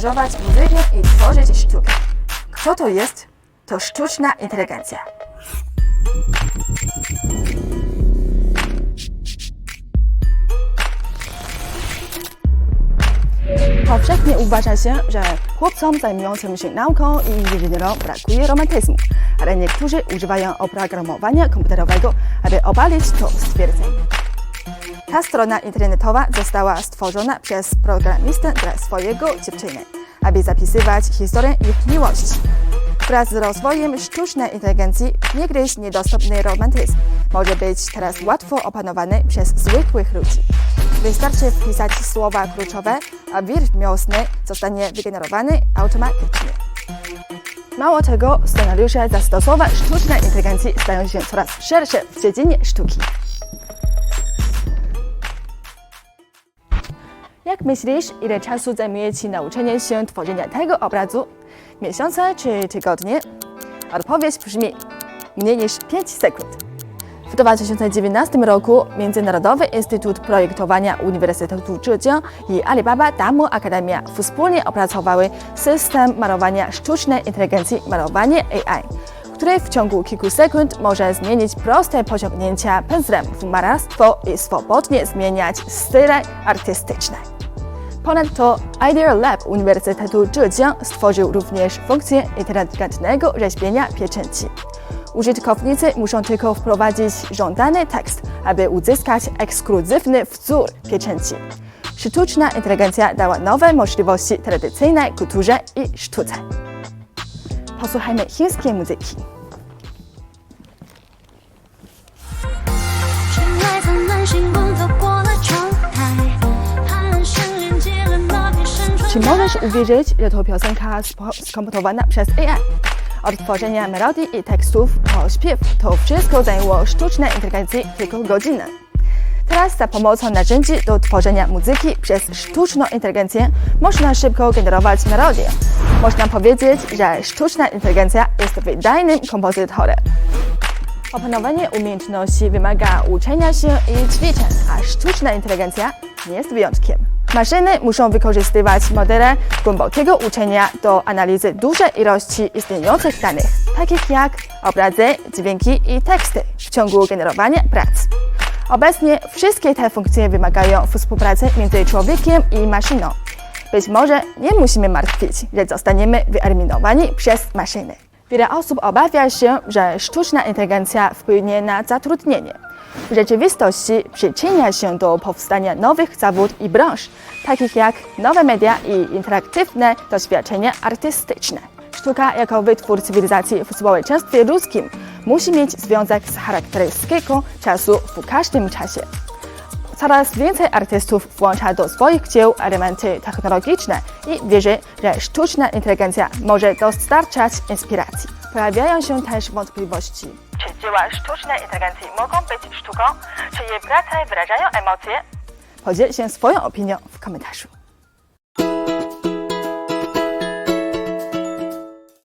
aranżować muzykę i tworzyć sztukę. Kto to jest? To sztuczna inteligencja. Powszechnie uważa się, że chłopcom zajmującym się nauką i inżynierom brakuje romantyzmu, ale niektórzy używają oprogramowania komputerowego, aby obalić to stwierdzenie. Ta strona internetowa została stworzona przez programistę dla swojego dziewczyny, aby zapisywać historię ich miłości. Wraz z rozwojem sztucznej inteligencji niegdyś niedostępny romantyzm może być teraz łatwo opanowany przez zwykłych ludzi. Wystarczy wpisać słowa kluczowe, a wiersz zostanie wygenerowany automatycznie. Mało tego, scenariusze zastosowań sztucznej inteligencji stają się coraz szersze w dziedzinie sztuki. Myślisz, ile czasu zajmuje Ci nauczenie się tworzenia tego obrazu? Miesiące czy tygodnie? Odpowiedź brzmi mniej niż 5 sekund. W 2019 roku Międzynarodowy Instytut Projektowania Uniwersytetu Zhejiang i Alibaba Damu Akademia wspólnie opracowały system malowania sztucznej inteligencji malowanie AI, który w ciągu kilku sekund może zmienić proste pociągnięcia pędzlem w malarstwo i swobodnie zmieniać style artystyczne. Ponadto Idea Lab Uniwersytetu Zhejiang stworzył również funkcję inteligentnego rzeźbienia pieczęci. Użytkownicy muszą tylko wprowadzić żądany tekst, aby uzyskać ekskluzywny wzór pieczęci. Sztuczna inteligencja dała nowe możliwości tradycyjnej kulturze i sztuce. Posłuchajmy chińskiej muzyki. Czy możesz uwierzyć, że to piosenka skomponowana przez AI? Od tworzenia melodii i tekstów po śpiew to wszystko zajęło sztucznej inteligencji tylko godzinę. Teraz za pomocą narzędzi do tworzenia muzyki przez sztuczną inteligencję można szybko generować melodię. Można powiedzieć, że sztuczna inteligencja jest wydajnym kompozytorem. Opanowanie umiejętności wymaga uczenia się i ćwiczeń, a sztuczna inteligencja nie jest wyjątkiem. Maszyny muszą wykorzystywać modele głębokiego uczenia do analizy dużej ilości istniejących danych, takich jak obrazy, dźwięki i teksty w ciągu generowania prac. Obecnie wszystkie te funkcje wymagają współpracy między człowiekiem i maszyną. Być może nie musimy martwić, że zostaniemy wyeliminowani przez maszyny. Wiele osób obawia się, że sztuczna inteligencja wpłynie na zatrudnienie. W rzeczywistości przyczynia się do powstania nowych zawód i branż, takich jak nowe media i interaktywne doświadczenia artystyczne. Sztuka jako wytwór cywilizacji w społeczeństwie ludzkim musi mieć związek z charakterystyką czasu w każdym czasie. Coraz więcej artystów włącza do swoich dzieł elementy technologiczne i wierzy, że sztuczna inteligencja może dostarczać inspiracji. Pojawiają się też wątpliwości. Czy dzieła sztucznej inteligencji mogą być sztuką? Czy jej prace wyrażają emocje? Podziel się swoją opinią w komentarzu.